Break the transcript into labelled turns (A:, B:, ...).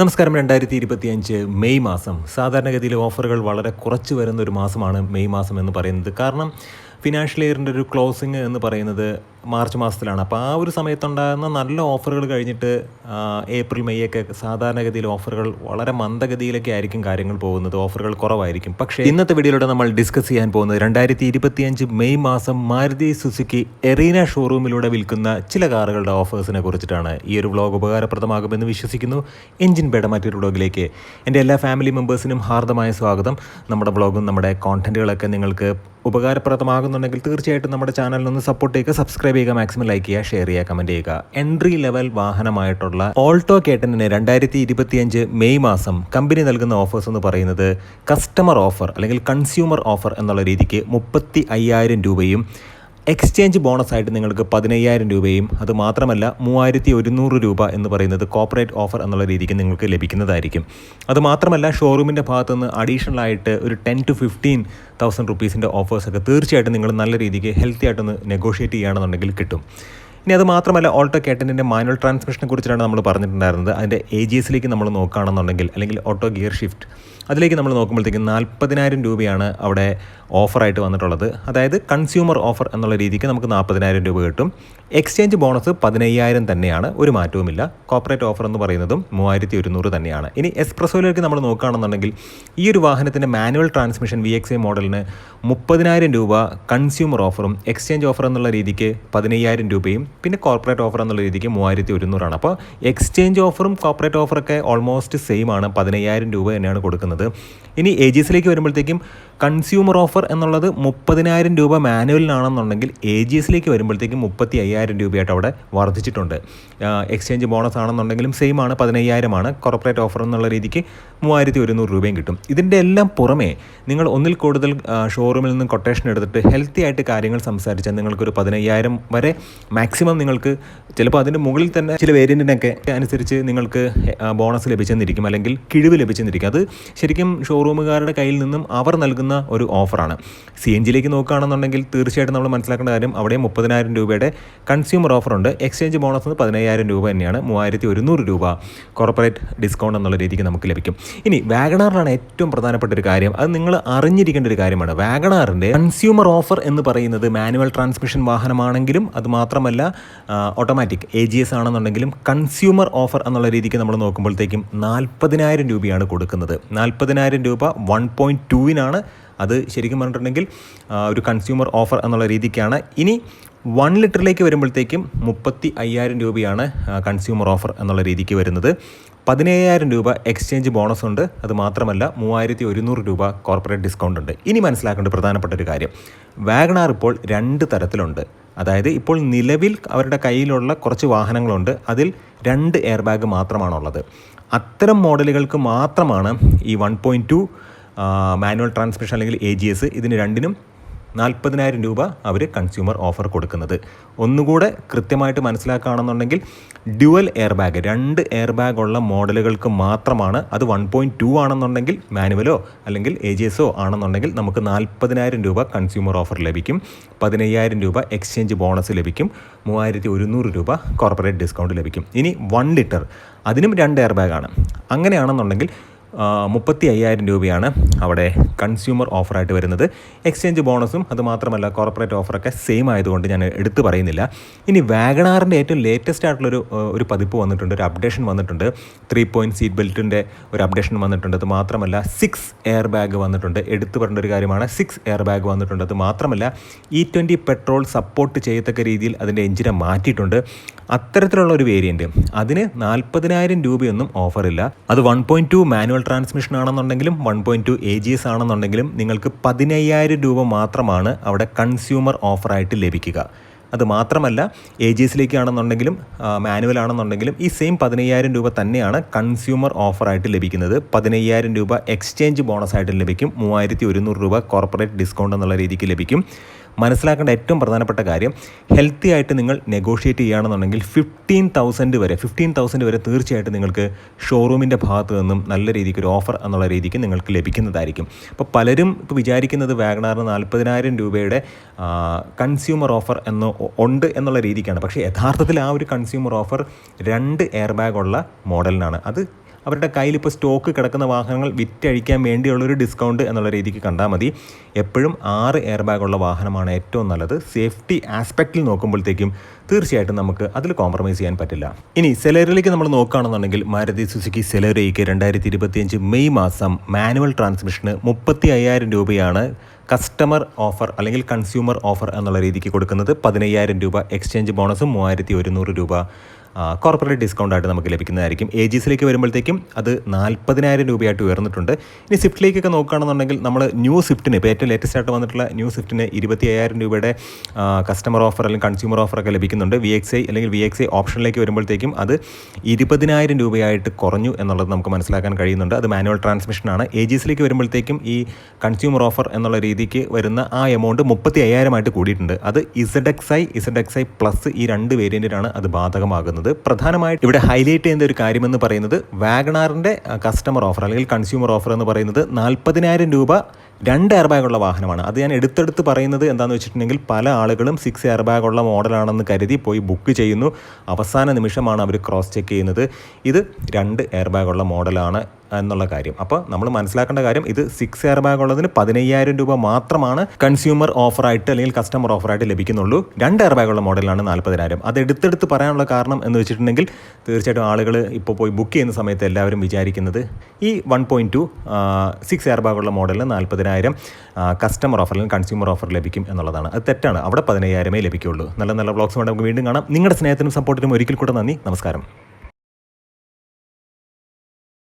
A: നമസ്കാരം. രണ്ടായിരത്തി ഇരുപത്തിയഞ്ച് മെയ് മാസം. സാധാരണഗതിയിൽ ഓഫറുകൾ വളരെ കുറച്ച് വരുന്ന ഒരു മാസമാണ് മെയ് മാസം എന്ന് പറയുന്നത്. കാരണം ഫിനാൻഷ്യൽ ഇയറിന്റെ ഒരു ക്ലോസിങ് എന്ന് പറയുന്നത് മാർച്ച് മാസത്തിലാണ്. അപ്പോൾ ആ ഒരു സമയത്തുണ്ടാകുന്ന നല്ല ഓഫറുകൾ കഴിഞ്ഞിട്ട് ഏപ്രിൽ മെയ് ഒക്കെ സാധാരണഗതിയിൽ ഓഫറുകൾ വളരെ മന്ദഗതിയിലൊക്കെ ആയിരിക്കും കാര്യങ്ങൾ പോകുന്നത്. ഓഫറുകൾ കുറവായിരിക്കും. പക്ഷേ ഇന്നത്തെ വീഡിയോയിലൂടെ നമ്മൾ ഡിസ്കസ് ചെയ്യാൻ പോകുന്നത് രണ്ടായിരത്തി ഇരുപത്തിയഞ്ച് മെയ് മാസം മാരുതി സുസുക്കി എറീന ഷോറൂമിലൂടെ വിൽക്കുന്ന ചില കാറുകളുടെ ഓഫേഴ്സിനെ കുറിച്ചിട്ടാണ് ഈ ഒരു വ്ളോഗ് ഉപകാരപ്രദമാകുമെന്ന് വിശ്വസിക്കുന്നു. എഞ്ചിൻ ബേഡ മറ്റൊരു വ്ളോഗിലേക്ക് എന്റെ എല്ലാ ഫാമിലി മെമ്പേഴ്സിനും ഹാർദമായ സ്വാഗതം. നമ്മുടെ വ്ളോഗും നമ്മുടെ കോണ്ടന്റുകളൊക്കെ നിങ്ങൾക്ക് ഉപകാരപ്രദമാകുന്നുണ്ടെങ്കിൽ തീർച്ചയായിട്ടും നമ്മുടെ ചാനലിനൊന്ന് സപ്പോർട്ട് ചെയ്യുക സബ്സ്ക്രൈബ് ചെയ്യുക മാക്സിമം ലൈക്ക് ചെയ്യുക ഷെയർ ചെയ്യുക കമന്റ് ചെയ്യുക. എൻട്രി ലെവൽ വാഹനമായിട്ടുള്ള ഓൾട്ടോ കേട്ടനിന് രണ്ടായിരത്തി ഇരുപത്തിയഞ്ച് മെയ് മാസം കമ്പനി നൽകുന്ന ഓഫേഴ്സ് എന്ന് പറയുന്നത് കസ്റ്റമർ ഓഫർ അല്ലെങ്കിൽ കൺസ്യൂമർ ഓഫർ എന്നുള്ള രീതിക്ക് മുപ്പത്തി അയ്യായിരം രൂപയും എക്സ്ചേഞ്ച് ബോണസ് ആയിട്ട് നിങ്ങൾക്ക് പതിനയ്യായിരം രൂപയും അത് മാത്രമല്ല മൂവായിരത്തി ഒരുന്നൂറ് രൂപ എന്ന് പറയുന്നത് കോപ്പറേറ്റ് ഓഫർ എന്നുള്ള രീതിക്ക് നിങ്ങൾക്ക് ലഭിക്കുന്നതായിരിക്കും. അത് മാത്രമല്ല ഷോറൂമിന്റെ ഭാഗത്തു നിന്ന് അഡീഷണൽ ആയിട്ട് ഒരു ടെൻ ടു ഫിഫ്റ്റീൻ തൗസൻഡ് റുപ്പീസിന്റെ ഓഫേഴ്സൊക്കെ തീർച്ചയായിട്ടും നിങ്ങൾ നല്ല രീതിക്ക് ഹെൽത്തി ആയിട്ടൊന്ന് നെഗോഷിയേറ്റ് ചെയ്യുകയാണെന്നുണ്ടെങ്കിൽ കിട്ടും. ഇനി അത് മാത്രമല്ല ഓൾട്ടോ കേട്ടനിന്റെ മാനുവൽ ട്രാൻസ്മിഷനെ കുറിച്ചാണ് നമ്മൾ പറഞ്ഞിട്ടുണ്ടായിരുന്നത്. അതിന്റെ എ ജി എസിലേക്ക് നമ്മൾ നോക്കുകയാണെന്നുണ്ടെങ്കിൽ അല്ലെങ്കിൽ ഓട്ടോ ഗിയർ ഷിഫ്റ്റ് അതിലേക്ക് നമ്മൾ നോക്കുമ്പോഴത്തേക്കും നാൽപ്പതിനായിരം രൂപയാണ് അവിടെ ഓഫറായിട്ട് വന്നിട്ടുള്ളത്. അതായത് കൺസ്യൂമർ ഓഫർ എന്നുള്ള രീതിക്ക് നമുക്ക് നാൽപ്പതിനായിരം രൂപ കിട്ടും. എക്സ്ചേഞ്ച് ബോണസ് പതിനയ്യായിരം തന്നെയാണ്. ഒരു മാറ്റവുമില്ല. കോപ്പറേറ്റ് ഓഫർ എന്ന് പറയുന്നതും മൂവായിരത്തി ഒരുന്നൂറ് തന്നെയാണ്. ഇനി എക്സ്പ്രസോയിലേക്ക് നമ്മൾ നോക്കുകയാണെന്നുണ്ടെങ്കിൽ ഈ ഒരു വാഹനത്തിന്റെ manual transmission V X I മോഡലിന് മുപ്പതിനായിരം രൂപ കൺസ്യൂമർ ഓഫറും എക്സ്ചേഞ്ച് ഓഫർ എന്നുള്ള രീതിക്ക് പതിനയ്യായിരം രൂപയും പിന്നെ കോർപ്പറേറ്റ് ഓഫർ എന്നുള്ള രീതിക്ക് മൂവായിരത്തി ഒരുന്നൂറാണ് അപ്പോൾ എക്സ്ചേഞ്ച് ഓഫറും കോർപ്പറേറ്റ് ഓഫറൊക്കെ ഓൾമോസ്റ്റ് സെയിം ആണ്. പതിനയ്യായിരം രൂപ തന്നെയാണ് കൊടുക്കുന്നത്. ഇനി എസിലേക്ക് വരുമ്പോഴത്തേക്കും കൺസ്യൂമർ ഓഫർ എന്നുള്ളത് മുപ്പതിനായിരം രൂപ മാനുവലിനാണെന്നുണ്ടെങ്കിൽ എ ജി എസിലേക്ക് വരുമ്പോഴത്തേക്കും മുപ്പത്തി അയ്യായിരം രൂപയായിട്ട് അവിടെ വർദ്ധിച്ചിട്ടുണ്ട്. എക്സ്ചേഞ്ച് ബോണസ് ആണെന്നുണ്ടെങ്കിലും സെയിം ആണ് പതിനയ്യായിരമാണ് കോർപ്പറേറ്റ് ഓഫർ എന്നുള്ള രീതിക്ക് മൂവായിരത്തി ഒരുന്നൂറ് രൂപയും കിട്ടും. ഇതിന്റെ എല്ലാം പുറമേ നിങ്ങൾ ഒന്നിൽ കൂടുതൽ ഷോറൂമിൽ നിന്ന് കൊട്ടേഷൻ എടുത്തിട്ട് ഹെൽത്തി ആയിട്ട് കാര്യങ്ങൾ സംസാരിച്ചാൽ നിങ്ങൾക്കൊരു പതിനയ്യായിരം വരെ മാക്സിമം നിങ്ങൾക്ക് ചിലപ്പോൾ അതിന്റെ മുകളിൽ തന്നെ ചില വേരിയന്റിനൊക്കെ അനുസരിച്ച് നിങ്ങൾക്ക് ബോണസ് ലഭിച്ചെന്നിരിക്കും. അല്ലെങ്കിൽ കിഴിവ് ലഭിച്ചെന്നിരിക്കും. അത് ശരിക്കും ഷോറൂമുകാരുടെ കയ്യിൽ നിന്നും അവർ നൽകുന്ന ഒരു ഓഫറാണ്. സി എൻ ജിയിലേക്ക് നോക്കുകയാണെന്നുണ്ടെങ്കിൽ തീർച്ചയായിട്ടും നമ്മൾ മനസ്സിലാക്കേണ്ട കാര്യം അവിടെ മുപ്പതിനായിരം രൂപയുടെ കൺസ്യൂമർ ഓഫറുണ്ട്. എക്സ്ചേഞ്ച് ബോണസ് എന്ന് പതിനയ്യായിരം രൂപ തന്നെയാണ്. മൂവായിരത്തി ഒരുന്നൂറ് രൂപ കോർപ്പറേറ്റ് ഡിസ്കൗണ്ട് എന്നുള്ള രീതിക്ക് നമുക്ക് ലഭിക്കും. ഇനി വാഗണാറിലാണ് ഏറ്റവും പ്രധാനപ്പെട്ട ഒരു കാര്യം. അത് നിങ്ങൾ അറിഞ്ഞിരിക്കേണ്ട ഒരു കാര്യമാണ്. വാഗണാറിന്റെ കൺസ്യൂമർ ഓഫർ എന്ന് പറയുന്നത് മാനുവൽ ട്രാൻസ്മിഷൻ വാഹനമാണെങ്കിലും അത് മാത്രമല്ല ഓട്ടോമാറ്റിക് എ ജി എസ് ആണെന്നുണ്ടെങ്കിലും കൺസ്യൂമർ ഓഫർ എന്നുള്ള രീതിക്ക് നമ്മൾ നോക്കുമ്പോഴത്തേക്കും നാൽപ്പതിനായിരം രൂപയാണ് കൊടുക്കുന്നത്. നാൽപ്പതിനായിരം രൂപ വൺ പോയിന്റ് ടൂവിനാണ് അത് ശരിക്കും പറഞ്ഞിട്ടുണ്ടെങ്കിൽ ഒരു കൺസ്യൂമർ ഓഫർ എന്നുള്ള രീതിക്കാണ്. ഇനി വൺ ലിറ്ററിലേക്ക് വരുമ്പോഴത്തേക്കും മുപ്പത്തി അയ്യായിരം രൂപയാണ് കൺസ്യൂമർ ഓഫർ എന്നുള്ള രീതിക്ക് വരുന്നത്. പതിനയ്യായിരം രൂപ എക്സ്ചേഞ്ച് ബോണസ് ഉണ്ട്. അത് മാത്രമല്ല മൂവായിരത്തി ഒരുന്നൂറ് രൂപ കോർപ്പറേറ്റ് ഡിസ്കൗണ്ട് ഉണ്ട്. ഇനി മനസ്സിലാക്കേണ്ട പ്രധാനപ്പെട്ട ഒരു കാര്യം. വാഗണാർ ഇപ്പോൾ രണ്ട് തരത്തിലുണ്ട്. അതായത് ഇപ്പോൾ നിലവിൽ അവരുടെ കയ്യിലുള്ള കുറച്ച് വാഹനങ്ങളുണ്ട്. അതിൽ രണ്ട് എയർ ബാഗ് മാത്രമാണുള്ളത്. അത്തരം മോഡലുകൾക്ക് മാത്രമാണ് ഈ one point two manual transmission അല്ലെങ്കിൽ എ ജി എസ് ഇതിന് രണ്ടിനും നാൽപ്പതിനായിരം രൂപ അവർ കൺസ്യൂമർ ഓഫർ കൊടുക്കുന്നത്. ഒന്നുകൂടെ കൃത്യമായിട്ട് മനസ്സിലാക്കുകയാണെന്നുണ്ടെങ്കിൽ ഡ്യുവൽ എയർ ബാഗ് രണ്ട് എയർ ബാഗ് ഉള്ള മോഡലുകൾക്ക് മാത്രമാണ് അത് വൺ പോയിന്റ് ടു ആണെന്നുണ്ടെങ്കിൽ മാനുവലോ അല്ലെങ്കിൽ എ ജി എസോ ആണെന്നുണ്ടെങ്കിൽ നമുക്ക് നാൽപ്പതിനായിരം രൂപ കൺസ്യൂമർ ഓഫർ ലഭിക്കും. പതിനയ്യായിരം രൂപ എക്സ്ചേഞ്ച് ബോണസ് ലഭിക്കും. മൂവായിരത്തി ഒരുന്നൂറ് രൂപ കോർപ്പറേറ്റ് ഡിസ്കൗണ്ട് ലഭിക്കും. ഇനി വൺ ലിറ്റർ അതിനും രണ്ട് എയർ ബാഗാണ് അങ്ങനെയാണെന്നുണ്ടെങ്കിൽ മുപ്പത്തി അയ്യായിരം രൂപയാണ് അവിടെ കൺസ്യൂമർ ഓഫറായിട്ട് വരുന്നത്. എക്സ്ചേഞ്ച് ബോണസും അതുമാത്രമല്ല കോർപ്പറേറ്റ് ഓഫറൊക്കെ സെയിം ആയതുകൊണ്ട് ഞാൻ എടുത്തു പറയുന്നില്ല. ഇനി വാഗണാറിന്റെ ഏറ്റവും ലേറ്റസ്റ്റ് ആയിട്ടുള്ളൊരു ഒരു പതിപ്പ് വന്നിട്ടുണ്ട് ഒരു അപ്ഡേഷൻ വന്നിട്ടുണ്ട്. ത്രീ പോയിന്റ് സീറ്റ് ബെൽറ്റിന്റെ ഒരു അപ്ഡേഷൻ വന്നിട്ടുണ്ട്. അത് മാത്രമല്ല സിക്സ് എയർ ബാഗ് വന്നിട്ടുണ്ട്. എടുത്തു പറഞ്ഞ ഒരു കാര്യമാണ് സിക്സ് എയർ ബാഗ് വന്നിട്ടുണ്ട്. അത് മാത്രമല്ല ഇ ട്വന്റി പെട്രോൾ സപ്പോർട്ട് ചെയ്യത്തക്ക രീതിയിൽ അതിന്റെ എഞ്ചിനെ മാറ്റിയിട്ടുണ്ട്. അത്തരത്തിലുള്ള ഒരു വേരിയന്റ് അതിന് നാൽപ്പതിനായിരം രൂപയൊന്നും ഓഫറില്ല അത് one point two manual transmission ആണെന്നുണ്ടെങ്കിലും one point two A G S ആണെന്നുണ്ടെങ്കിലും നിങ്ങൾക്ക് പതിനയ്യായിരം രൂപ മാത്രമാണ് അവിടെ കൺസ്യൂമർ ഓഫറായിട്ട് ലഭിക്കുക. അത് മാത്രമല്ല എ ജി എസിലേക്കാണെന്നുണ്ടെങ്കിലും മാനുവൽ ആണെന്നുണ്ടെങ്കിലും ഈ സെയിം പതിനയ്യായിരം രൂപ തന്നെയാണ് കൺസ്യൂമർ ഓഫറായിട്ട് ലഭിക്കുന്നത്. പതിനയ്യായിരം രൂപ എക്സ്ചേഞ്ച് ബോണസ് ആയിട്ട് ലഭിക്കും. മൂവായിരത്തി ഒരുന്നൂറ് രൂപ കോർപ്പറേറ്റ് ഡിസ്കൗണ്ട് എന്നുള്ള രീതിക്ക് ലഭിക്കും. മനസ്സിലാക്കേണ്ട ഏറ്റവും പ്രധാനപ്പെട്ട കാര്യം ഹെൽത്തി ആയിട്ട് നിങ്ങൾ നെഗോഷിയേറ്റ് ചെയ്യുകയാണെന്നുണ്ടെങ്കിൽ ഫിഫ്റ്റീൻ തൗസൻഡ് വരെ ഫിഫ്റ്റീൻ തൗസൻഡ് വരെ തീർച്ചയായിട്ടും നിങ്ങൾക്ക് ഷോറൂമിന്റെ ഭാഗത്ത് നിന്നും നല്ല രീതിക്ക് ഒരു ഓഫർ എന്നുള്ള രീതിക്ക് നിങ്ങൾക്ക് ലഭിക്കുന്നതായിരിക്കും. അപ്പോൾ പലരും ഇപ്പോൾ വിചാരിക്കുന്നത് വാഗണാറിന് നാൽപ്പതിനായിരം രൂപയുടെ കൺസ്യൂമർ ഓഫർ എന്ന് ഉണ്ട് എന്നുള്ള രീതിക്കാണ്. പക്ഷേ യഥാർത്ഥത്തിൽ ആ ഒരു കൺസ്യൂമർ ഓഫർ രണ്ട് എയർ ഉള്ള മോഡലിനാണ്. അത് അവരുടെ കയ്യിൽ ഇപ്പോൾ സ്റ്റോക്ക് കിടക്കുന്ന വാഹനങ്ങൾ വിറ്റഴിക്കാൻ വേണ്ടിയുള്ളൊരു ഡിസ്കൗണ്ട് എന്നുള്ള രീതിക്ക് കണ്ടാൽ മതി. എപ്പോഴും ആറ് എയർ ഉള്ള വാഹനമാണ് ഏറ്റവും നല്ലത്. സേഫ്റ്റി ആസ്പെക്റ്റിൽ നോക്കുമ്പോഴത്തേക്കും തീർച്ചയായിട്ടും നമുക്ക് അതിൽ കോംപ്രമൈസ് ചെയ്യാൻ പറ്റില്ല. ഇനി സെലറിലേക്ക് നമ്മൾ നോക്കുകയാണെന്നുണ്ടെങ്കിൽ മാരുതി സുസുക്കി സെലറിക്ക് രണ്ടായിരത്തി ഇരുപത്തിയഞ്ച് മെയ് മാസം മാനുവൽ ട്രാൻസ്മിഷന് മുപ്പത്തി അയ്യായിരം രൂപയാണ് കസ്റ്റമർ ഓഫർ അല്ലെങ്കിൽ കൺസ്യൂമർ ഓഫർ എന്നുള്ള രീതിക്ക് കൊടുക്കുന്നത് പതിനയ്യായിരം രൂപ എക്സ്ചേഞ്ച് ബോണസും മൂവായിരത്തി ഒരുന്നൂറ് രൂപ കോർപ്പറേറ്റ് ഡിസ്കൗണ്ട് ആയിട്ട് നമുക്ക് ലഭിക്കുന്നതായിരിക്കും. എ ജിസിലേക്ക് വരുമ്പോഴത്തേക്കും അത് നാൽപ്പതിനായിരം രൂപയായിട്ട് ഉയർന്നിട്ടുണ്ട്. ഇനി സ്വിഫ്റ്റിലേക്കൊക്കെ നോക്കുകയാണെന്നുണ്ടെങ്കിൽ നമ്മൾ ന്യൂ സ്വിഫ്റ്റിന് ഇപ്പോൾ ഏറ്റവും ലേറ്റസ്റ്റ് ആയിട്ട് വന്നിട്ടുള്ള ന്യൂ സ്വിഫ്റ്റിന് ഇരുപത്തി അയ്യായിരം രൂപയുടെ കസ്റ്റമർ ഓഫർ അല്ലെങ്കിൽ കൺസ്യൂമർ ഓഫറൊക്കെ ലഭിക്കുന്നുണ്ട്. വി എക്സ് ഐ അല്ലെങ്കിൽ വി എക്സ് ഐ ഓപ്ഷനിലേക്ക് വരുമ്പോഴത്തേക്കും അത് ഇരുപതിനായിരം രൂപയായിട്ട് കുറഞ്ഞു എന്നുള്ളത് നമുക്ക് മനസ്സിലാക്കാൻ കഴിയുന്നുണ്ട്. അത് മാനുവൽ ട്രാൻസ്മിഷനാണ് എ ജിസിലേക്ക് വരുമ്പോഴത്തേക്കും ഈ കൺസ്യൂമർ ഓഫർ എന്നുള്ള രീതിക്ക് വരുന്ന ആ എമൗണ്ട് മുപ്പത്തി അയ്യായിരമായിട്ട് കൂടിയിട്ടുണ്ട്. അത് Z X I Z X I plus ഈ രണ്ട് വേരിയന്റിനാണ് അത് ബാധകമാകുന്നത്. പ്രധാനമായിട്ട് ഇവിടെ ഹൈലൈറ്റ് ചെയ്യുന്ന ഒരു കാര്യമെന്ന് പറയുന്നത് വാഗണാറിന്റെ കസ്റ്റമർ ഓഫർ അല്ലെങ്കിൽ കൺസ്യൂമർ ഓഫർ എന്ന് പറയുന്നത് നാൽപ്പതിനായിരം രൂപ രണ്ട് എയർ ബാഗുള്ള വാഹനമാണ്. അത് ഞാൻ എടുത്തെടുത്ത് പറയുന്നത് എന്താണെന്ന് വെച്ചിട്ടുണ്ടെങ്കിൽ പല ആളുകളും സിക്സ് എയർ ബാഗുള്ള മോഡലാണെന്ന് കരുതി പോയി ബുക്ക് ചെയ്യുന്നു. അവസാന നിമിഷമാണ് അവർ ക്രോസ് ചെക്ക് ചെയ്യുന്നത്. ഇത് രണ്ട് എയർ ബാഗുള്ള മോഡലാണ് എന്നുള്ള കാര്യം. അപ്പോൾ നമ്മൾ മനസ്സിലാക്കേണ്ട കാര്യം ഇത് സിക്സ് എയർ ബാഗ് ഉള്ളതിന് പതിനയ്യായിരം രൂപ മാത്രമാണ് കൺസ്യൂമർ ഓഫറായിട്ട് അല്ലെങ്കിൽ കസ്റ്റമർ ഓഫറായിട്ട് ലഭിക്കുന്നുള്ളൂ. രണ്ട് എയർ ബാഗുള്ള മോഡലാണ് നാൽപ്പതിനായിരം അത് എടുത്തെടുത്ത് പറയാനുള്ള കാരണം എന്ന് വെച്ചിട്ടുണ്ടെങ്കിൽ തീർച്ചയായിട്ടും ആളുകൾ ഇപ്പോൾ പോയി ബുക്ക് ചെയ്യുന്ന സമയത്ത് എല്ലാവരും വിചാരിക്കുന്നത് ഈ one point two six air ബാഗുള്ള മോഡലിന് നാൽപ്പതിനായിരം കസ്റ്റമർ ഓഫർ അല്ലെങ്കിൽ കൺസ്യൂമർ ഓഫർ ലഭിക്കും എന്നുള്ളതാണ്. അത് തെറ്റാണ്. അവിടെ പതിനയ്യായിരമേ ലഭിക്കുകയുള്ളൂ നല്ല നല്ല ബ്ലോഗ്സ് നമുക്ക് വീണ്ടും കാണാം. നിങ്ങളുടെ സ്നേഹത്തിനും സപ്പോർട്ടിനും ഒരിക്കൽ കൂടെ നന്ദി. നമസ്കാരം.